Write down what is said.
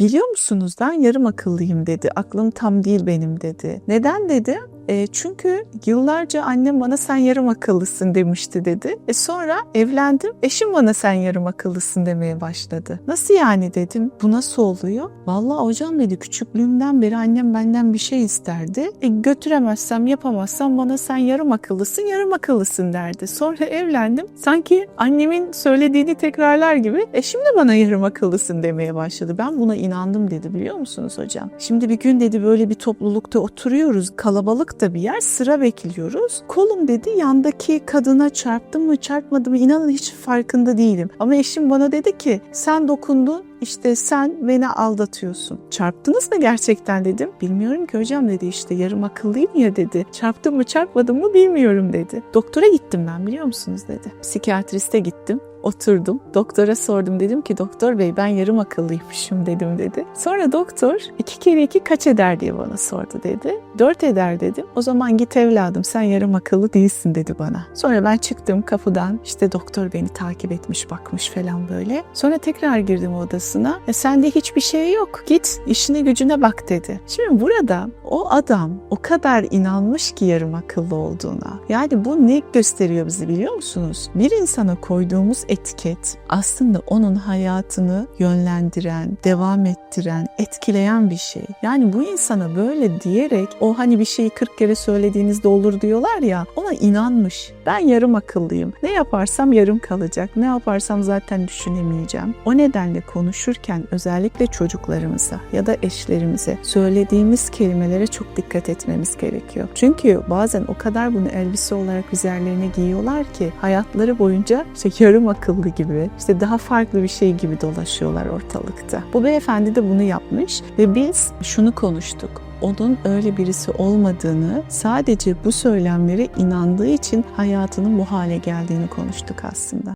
Biliyor musunuz ben yarım akıllıyım dedi. Aklım tam değil benim dedi. Neden dedi? E, çünkü yıllarca annem bana sen yarım akıllısın demişti dedi. E sonra evlendim. Eşim bana sen yarım akıllısın demeye başladı. Nasıl yani dedim. Bu nasıl oluyor? Vallahi hocam dedi küçüklüğümden beri annem benden bir şey isterdi. E, götüremezsem yapamazsam bana sen yarım akıllısın yarım akıllısın derdi. Sonra evlendim. Sanki annemin söylediğini tekrarlar gibi eşim de bana yarım akıllısın demeye başladı. Ben buna inandım dedi biliyor musunuz hocam? Şimdi bir gün dedi böyle bir toplulukta oturuyoruz. Kalabalık da bir yer sıra bekliyoruz. Kolum dedi yandaki kadına çarptım mı çarpmadı mı inanın hiç farkında değilim. Ama eşim bana dedi ki sen dokundun işte sen beni aldatıyorsun. Çarptınız mı gerçekten dedim. Bilmiyorum ki hocam dedi işte yarım akıllıyım ya dedi. Çarptım mı çarpmadım mı bilmiyorum dedi. Doktora gittim ben biliyor musunuz dedi. Psikiyatriste gittim. Oturdum. Doktora sordum. Dedim ki doktor bey ben yarım akıllıymışım dedim dedi. Sonra doktor iki kere iki kaç eder diye bana sordu dedi. Dört eder dedim. O zaman git evladım sen yarım akıllı değilsin dedi bana. Sonra ben çıktım kapıdan. İşte doktor beni takip etmiş bakmış falan böyle. Sonra tekrar girdim odasına. E sende hiçbir şey yok. Git işine gücüne bak dedi. Şimdi burada o adam o kadar inanmış ki yarım akıllı olduğuna. Yani bu ne gösteriyor bizi biliyor musunuz? Bir insana koyduğumuz etiket aslında onun hayatını yönlendiren, devam ettiren, etkileyen bir şey. Yani bu insana böyle diyerek o hani bir şeyi 40 kere söylediğinizde olur diyorlar ya ona inanmış. Ben yarım akıllıyım. Ne yaparsam yarım kalacak. Ne yaparsam zaten düşünemeyeceğim. O nedenle konuşurken özellikle çocuklarımıza ya da eşlerimize söylediğimiz kelimelere çok dikkat etmemiz gerekiyor. Çünkü bazen o kadar bunu elbise olarak üzerlerine giyiyorlar ki hayatları boyunca işte yarım akıllı gibi işte daha farklı bir şey gibi dolaşıyorlar ortalıkta. Bu beyefendi de bunu yapmış ve biz şunu konuştuk onun öyle birisi olmadığını, sadece bu söylemlere inandığı için hayatının bu hale geldiğini konuştuk aslında.